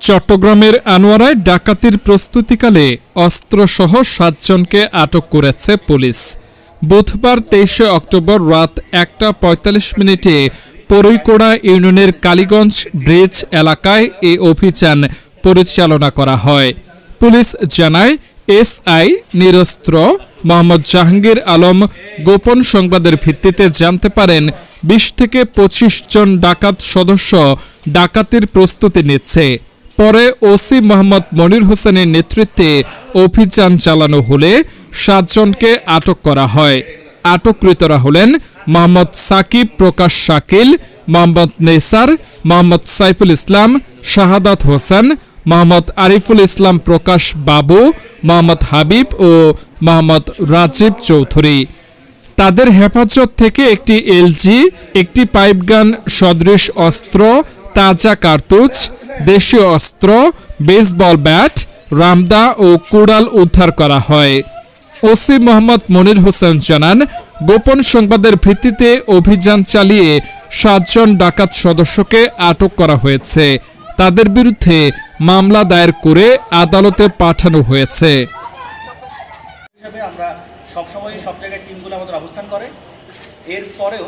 চট্টগ্রামের আনোয়ারায় ডাকাতির প্রস্তুতিকালে অস্ত্রসহ সাতজনকে আটক করেছে পুলিশ। বুধবার তেইশে অক্টোবর রাত একটা পঁয়তাল্লিশ মিনিটে পরৈকোড়া ইউনিয়নের কালীগঞ্জ ব্রিজ এলাকায় এ অভিযান পরিচালনা করা হয়। পুলিশ জানায়, এসআই নিরস্ত্র মোহাম্মদ জাহাঙ্গীর আলম গোপন সংবাদের ভিত্তিতে জানতে পারেন, বিশ থেকে পঁচিশ জন ডাকাত সদস্য ডাকাতির প্রস্তুতি নিচ্ছে। পরে ওসি মোহাম্মদ মনির হোসেনের নেতৃত্বে অভিযান চালানো হলে সাতজনকে আটক করা হয়। আটককৃতরা হলেন মোহাম্মদ সাকিব প্রকাশ শাকিল, মোহাম্মদ নেসার, মোহাম্মদ সাইফুল ইসলাম, শাহাদাত হোসেন, মোহাম্মদ আরিফুল ইসলাম প্রকাশ বাবু, মোহাম্মদ হাবিব ও মোহাম্মদ রাজীব চৌধুরী। তাদের হেফাজত থেকে একটি এলজি, একটি পাইপগান, সদৃশ অস্ত্র, তাজা কার্তুজ দেশীয় অস্ত্র বেসবল ব্যাট রামদা ও কুড়াল উদ্ধার করা হয়। ওসি মোহাম্মদ মনির হোসেন জানান, গোপন সংবাদের ভিত্তিতে অভিযান চালিয়ে সাতজন ডাকাত সদস্যকে আটক করা হয়েছে। তাদের বিরুদ্ধে মামলা দায়ের করে আদালতে পাঠানো হয়েছে। আমরা সব জায়গায় টিমগুলো আমাদের অবস্থান করে। এরপরেও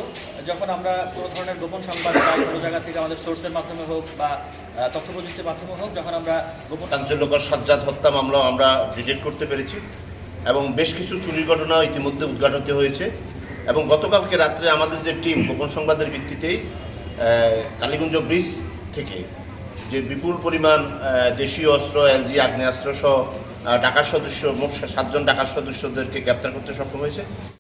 যখন আমরা কোনো ধরনের গোপন সংবাদ পাই কোনো জায়গা থেকে আমাদের সোর্সের মাধ্যমে হোক বা তথ্য প্রযুক্তির মাধ্যমে হোক, যখন আমরা গোপন চাঞ্চল্যকর সাজ্জাদ হত্যা মামলা আমরা ডিটেক্ট করতে পেরেছি এবং বেশ কিছু চুরির ঘটনা ইতিমধ্যে উদ্ঘাটিত হয়েছে এবং গতকালকে রাত্রে আমাদের যে টিম গোপন সংবাদের ভিত্তিতেই কালীগঞ্জ ব্রিজ থেকে যে বিপুল পরিমাণ দেশীয় অস্ত্র, এলজি, আগ্নেয়াস্ত্র সহ ডাকার সদস্য, মোট সাতজন ডাকাত সদস্যদেরকে গ্রেপ্তার করতে সক্ষম হয়েছে।